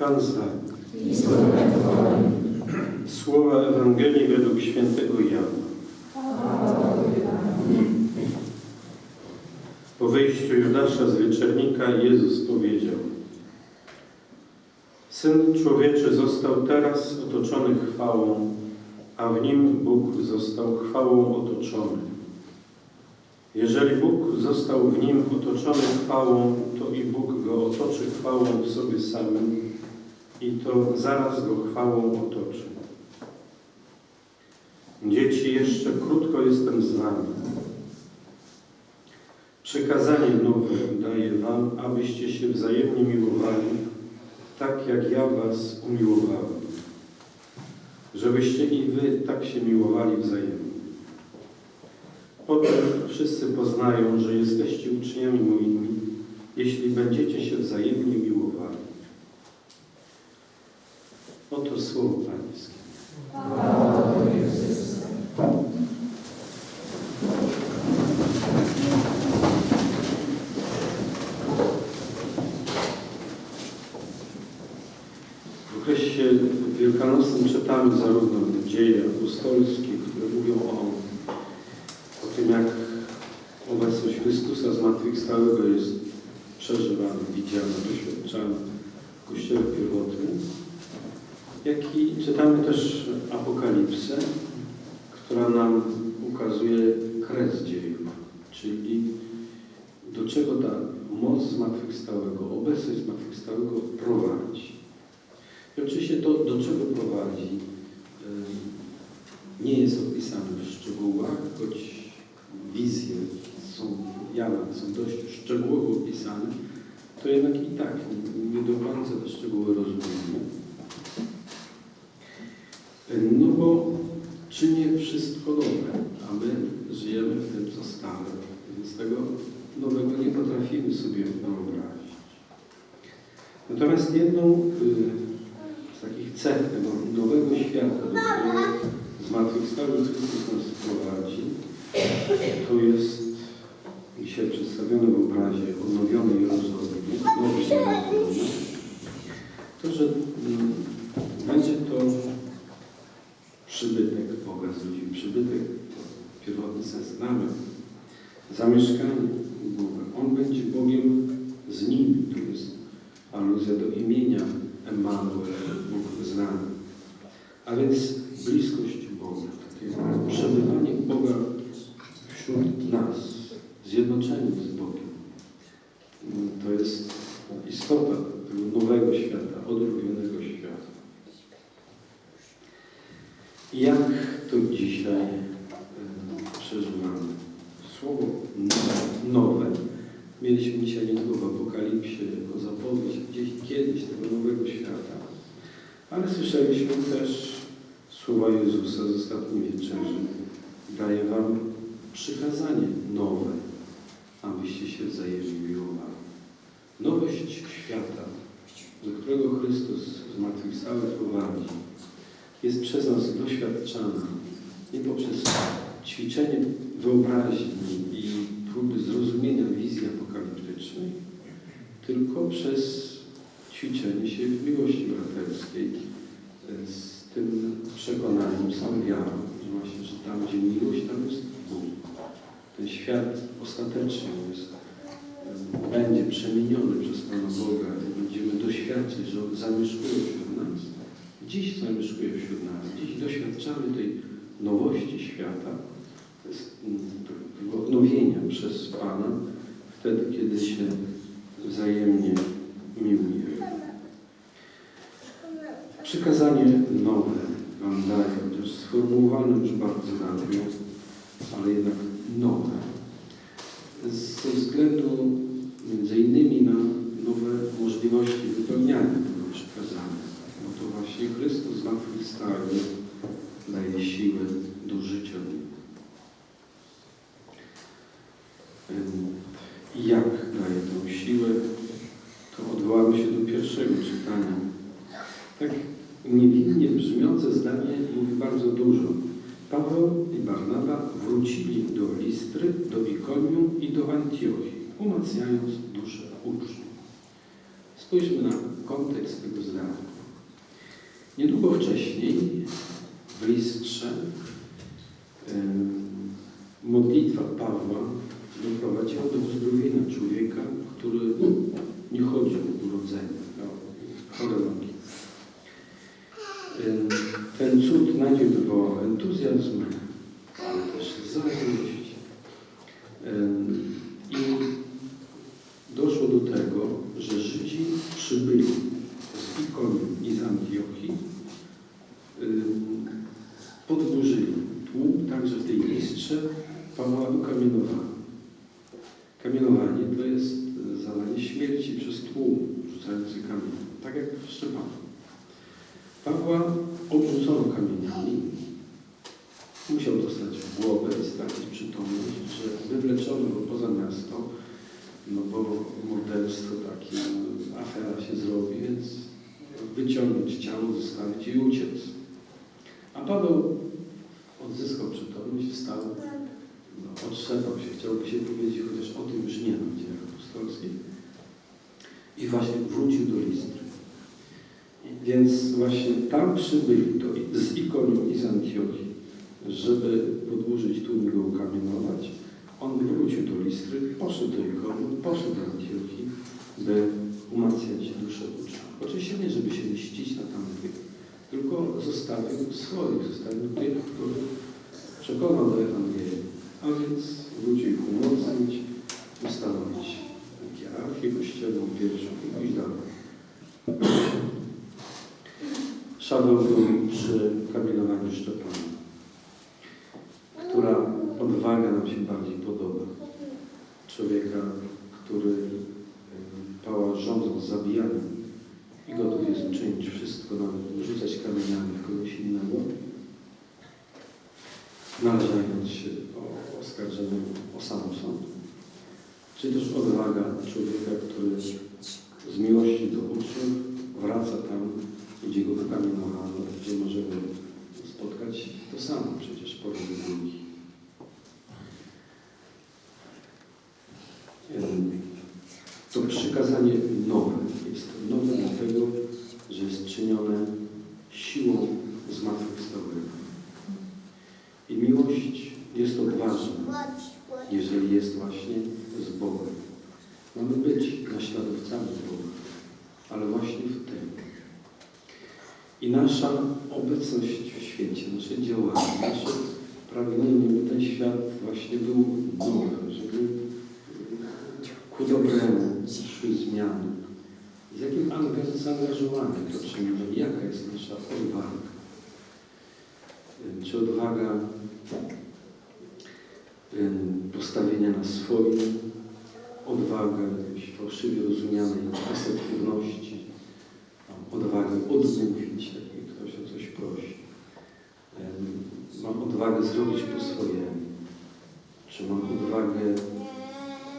Pan z Wami. Słowa Ewangelii według świętego Jana. Po wyjściu Judasza z wieczernika Jezus powiedział Syn człowieczy został teraz otoczony chwałą, a w nim Bóg został chwałą otoczony. Jeżeli Bóg został w nim otoczony chwałą, to i Bóg go otoczy chwałą w sobie samym i to zaraz go chwałą otoczy. Dzieci, jeszcze krótko jestem z wami. Przekazanie nowe daję wam, abyście się wzajemnie miłowali, tak jak ja was umiłowałem. Żebyście i wy tak się miłowali wzajemnie. Potem wszyscy poznają, że jesteście uczniami moimi, jeśli będziecie się wzajemnie miłowali. Oto słowo Pańskie. W okresie wielkanocnym czytamy zarówno dzieje apostolskie, które mówią o, o tym, jak obecność Chrystusa zmartwychwstałego jest przeżywana, widziana, doświadczana w Kościele pierwotnym, jak i czytamy też Apokalipsę, która nam ukazuje kres dziejów, czyli do czego ta moc zmartwychwstałego, obecność zmartwychwstałego prowadzi. I oczywiście to, do czego prowadzi, nie jest opisane w szczegółach, choć wizje są, Jana są dość szczegółowo opisane, to jednak i tak nie do końca te szczegóły rozumiemy. No bo czynię wszystko nowe, a my żyjemy w tym, co stare, więc tego nowego nie potrafimy sobie wyobrazić. Natomiast jedną y, z takich cech tego nowego świata, do którego zmartwychwstały Chrystus nas prowadzi, to jest dzisiaj przedstawione w obrazie odnowionej Jerozolimy, to, że mm, będzie to przybytek Boga z ludźmi, przybytek, to pierwotny sens namiot, zamieszkanie Boga. On będzie Bogiem z nimi. To jest aluzja do imienia Emmanuel, Bóg z nami. A więc bliskość Boga, takie przebywanie Boga wśród nas, zjednoczenie z Bogiem. To jest istota tego nowego świata, odrobionego świata. I jak to dzisiaj przeżywamy? Słowo nowe. Mieliśmy dzisiaj niedługo w Apokalipsie jako zapowiedź gdzieś kiedyś tego nowego świata. Ale słyszeliśmy też słowa Jezusa z ostatniej wieczerzy. Daję wam przykazanie nowe, abyście się wzajemnie miłowali. Nowość świata, do którego Chrystus zmartwychwstały prowadzi, jest przez nas doświadczana nie poprzez ćwiczenie wyobraźni i próby zrozumienia wizji apokaliptycznej, tylko przez ćwiczenie się w miłości braterskiej z tym przekonaniem, tą wiarą, że właśnie, że tam, gdzie miłość, tam jest Bóg. Ten świat ostatecznie jest, będzie przemieniony przez Pana Boga i będziemy doświadczać, że On zamieszkuje. Dziś zamieszkuje wśród nas. Dziś doświadczamy tej nowości świata, tego odnowienia przez Pana, wtedy, kiedy się wzajemnie miłujemy. Przykazanie nowe Wam daję, chociaż sformułowane już bardzo dawno, ale jednak nowe. Ze względu między innymi na nowe możliwości wypełniania. Właśnie Chrystus zmartwychwstały daje siłę do życia. Jak daje tą siłę, to odwołamy się do pierwszego czytania. Tak niewinnie brzmiące zdanie mówi bardzo dużo. Paweł i Barnaba wrócili do Listry, do Ikonium i do Antiochii, umacniając duszę uczniów. Spójrzmy na kontekst tego zdania. Niedługo wcześniej w listrze modlitwa Pawła doprowadziła do uzdrowienia człowieka, który nie chodził od urodzenia, miał chore nogi. Ten cud na nim wywołał entuzjazm, ale też zazdrość. Em, I doszło do tego, że Żydzi przybyli z Ikonium i z Antiochii, ym, podburzyli tłum, także w tej listrze Pawła ukamienowano. Kamienowanie to jest zalanie śmierci przez tłum rzucający kamień, tak jak w Szczepanu. Pawła obrzucono kamieniami, musiał dostać w głowę i stracić przytomność, że wywleczono go poza miasto, no bo morderstwo takie, no, afera się zrobi, więc wyciągnąć ciało, zostawić i uciec. A Paweł wstał, no, się, chciałby się powiedzieć, chociaż o tym już nie ma w dziejach apostolskich. I właśnie wrócił do Listry. Więc właśnie tam przybyli do, z Ikonium i z Antiochii, żeby podłużyć tłum go ukamienować. On wrócił do Listry, poszedł do Ikonium, poszedł do Antiochii, by umacniać duszę uczniów. Oczywiście nie, żeby się mścić na tamtych, tylko zostawił swoich, zostawił tych, których przekonał do Ewangelii. A więc ich umocnić, ustanowić hierarchię kościelną pierwszą i pójść dalej. Szabel był przy kamienowaniu Szczepana, która odwaga nam się bardziej podoba. Człowieka, który pała rządzą zabijaniem i gotów jest uczynić wszystko, nawet rzucać kamieniami w kogoś innego, narażając się o oskarżenie o samosąd. Czy też odwaga człowieka, który z miłości do uczniów wraca tam, gdzie go ukamienowano, gdzie możemy spotkać to samo przecież pośród drugi. To przykazanie nowe. Jest nowe dlatego, że jest czynione siłą zmartwychwstałego. I miłość jest odważna, jeżeli jest właśnie z Bogiem. Mamy być naśladowcami Boga, ale właśnie w tym. I nasza obecność w świecie, nasze działanie, nasze pragnienie, by ten świat właśnie był nowy, żeby ku dobremu szły zmiany. Z jakim angaż- zaangażowaniem to czynimy? Jaka jest nasza odwaga? Czy odwaga postawienia na swoim, odwaga jakiejś fałszywie rozumianej asertywności, odwagę odmówić, jak ktoś o coś prosi. Mam odwagę zrobić po swojemu. Czy mam odwagę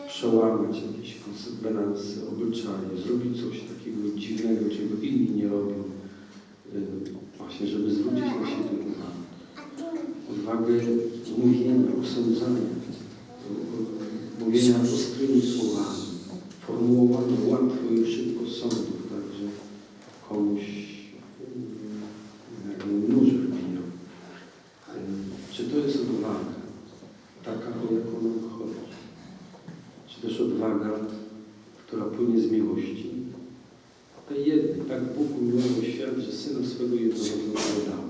przełamać jakieś konsekwencje, obyczaje, zrobić coś takiego dziwnego, czego inni nie robią, właśnie żeby zwrócić na siebie uwagę. Odwagę mówienia, osądzania, mówienia ostrymi słowami, formułowania łatwo i szybko sądów, tak, że komuś mm, jakby nóż wbijał. Em, Czy to jest odwaga, taka, o jaką nam chodzi? Czy też odwaga, która płynie z miłości? Tej jednej, tak Bóg umiłował świat, że Syna swego jednorodzonego dał.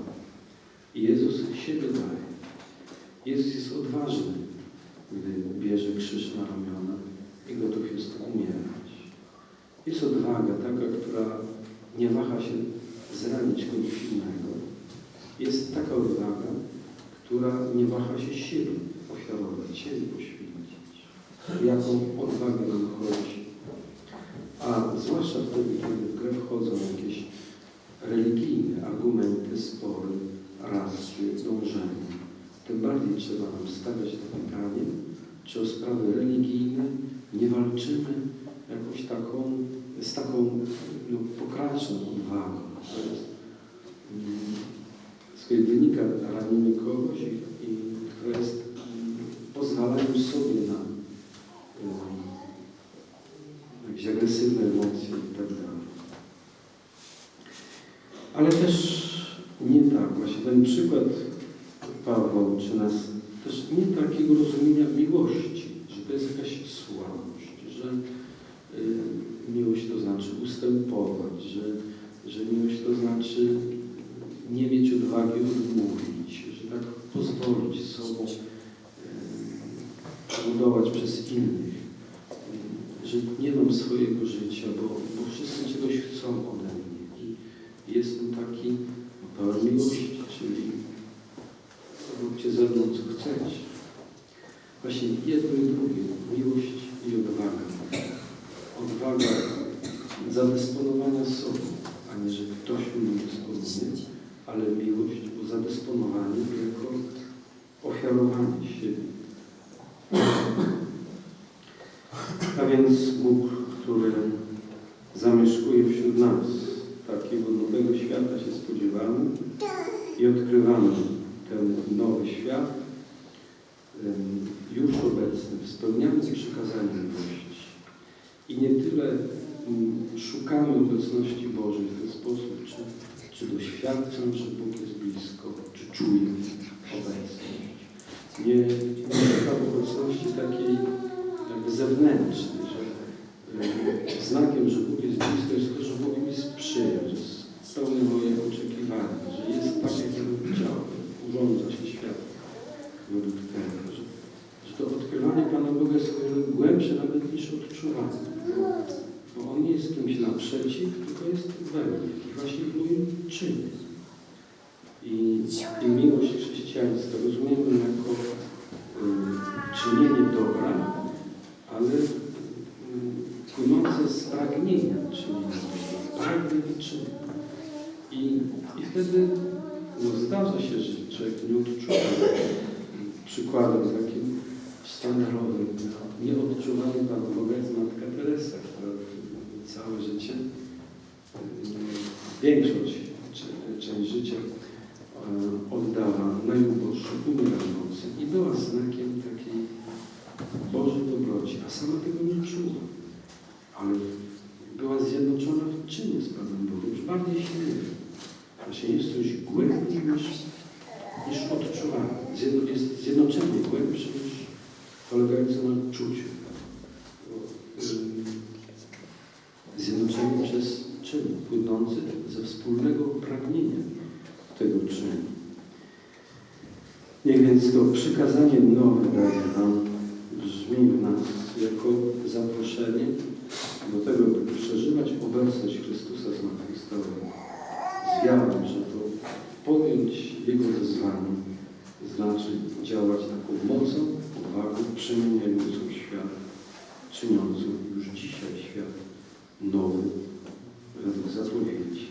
I Jezus siebie daje. Jezus jest odważny, gdy bierze krzyż na ramiona i gotów jest umierać. Jest odwaga taka, która nie waha się zranić kogoś innego. Jest taka odwaga, która nie waha się siebie ofiarować, siebie poświęcić. Jaką odwagę nam chodzi? A zwłaszcza wtedy, kiedy w grę wchodzą jakieś religijne argumenty, spory, racje, dążenia. Tym bardziej trzeba nam stawiać to pytanie, czy o sprawy religijne nie walczymy jakąś taką, z taką no, pokraczną odwagą. Mm, z której wynika ranimy kogoś i, i która jest mm, pozwalaniem sobie na mm, jakieś agresywne emocje i tak. Ale też nie tak, właśnie ten przykład Pawła uczy nas też nie takiego rozumienia miłości, że to jest jakaś słabość, że y, miłość to znaczy ustępować, że, że miłość to znaczy nie mieć odwagi odmówić, że tak pozwolić sobą y, budować przez innych, y, że nie mam swojego życia, bo, bo wszyscy czegoś chcą ode mnie i jestem taki pełen miłości, czyli róbcie ze mną chcecie. Właśnie jedno i drugie, miłość i odwaga. Odwaga zadysponowania sobą, a nie, że ktoś mnie dysponuje, ale miłość, bo zadysponowanie jako ofiarowanie siebie. A więc Bóg, który zamieszkuje wśród nas, takiego nowego świata się spodziewamy i odkrywamy ten nowy świat, już obecny, spełniamy przykazania miłości. I nie tyle szukamy obecności Bożej w ten sposób, czy, czy doświadczam, że Bóg jest blisko, czy czuję obecność. Nie, nie szukam obecności takiej jakby zewnętrznej, że em, znakiem, że Bóg jest blisko jest to, że Bóg mi sprzyja, że spełnia moje oczekiwania, że jest tak, jak ja bym chciał, urządza się świat według tego, że, że to odkrywanie Pana Boga jest o wiele głębsze nawet niż odczuwanie. Bo, bo On nie jest kimś naprzeciw, tylko jest we mnie i właśnie w moim czynie. I, i miłość chrześcijańska rozumiemy jako y, czynienie dobra, ale y, płynące z pragnienia czynienia dobra. Pragnę i. I, wtedy no, zdarza się, że człowiek nie odczuwa. Przykładem takim sztandarowym, nieodczuwany Pan Boga jest Matka Teresa, która całe życie, y, większość, część życia y, oddała najuboższym, umierającym i była znakiem takiej Bożej dobroci, a sama tego nie czuła. Ale była zjednoczona w czynie z Panem Bogiem, już bardziej silnie. Właśnie jest coś głębiej niż, niż odczuwanie. Zjedno, jest zjednoczenie głębsze niż polegające na czuciu. Ym, Zjednoczenie przez czyn, płynący ze wspólnego pragnienia tego czynu. Niech więc to przykazanie nowe daje brzmi w nas jako zaproszenie do tego, by przeżywać obecność Chrystusa zmartwychwstałego. Z wiarą, że to podjąć Jego wezwanie znaczy działać taką mocą, odwagą, przemieniającą świat, czyniącą już dzisiaj świat nowy według zapowiedzi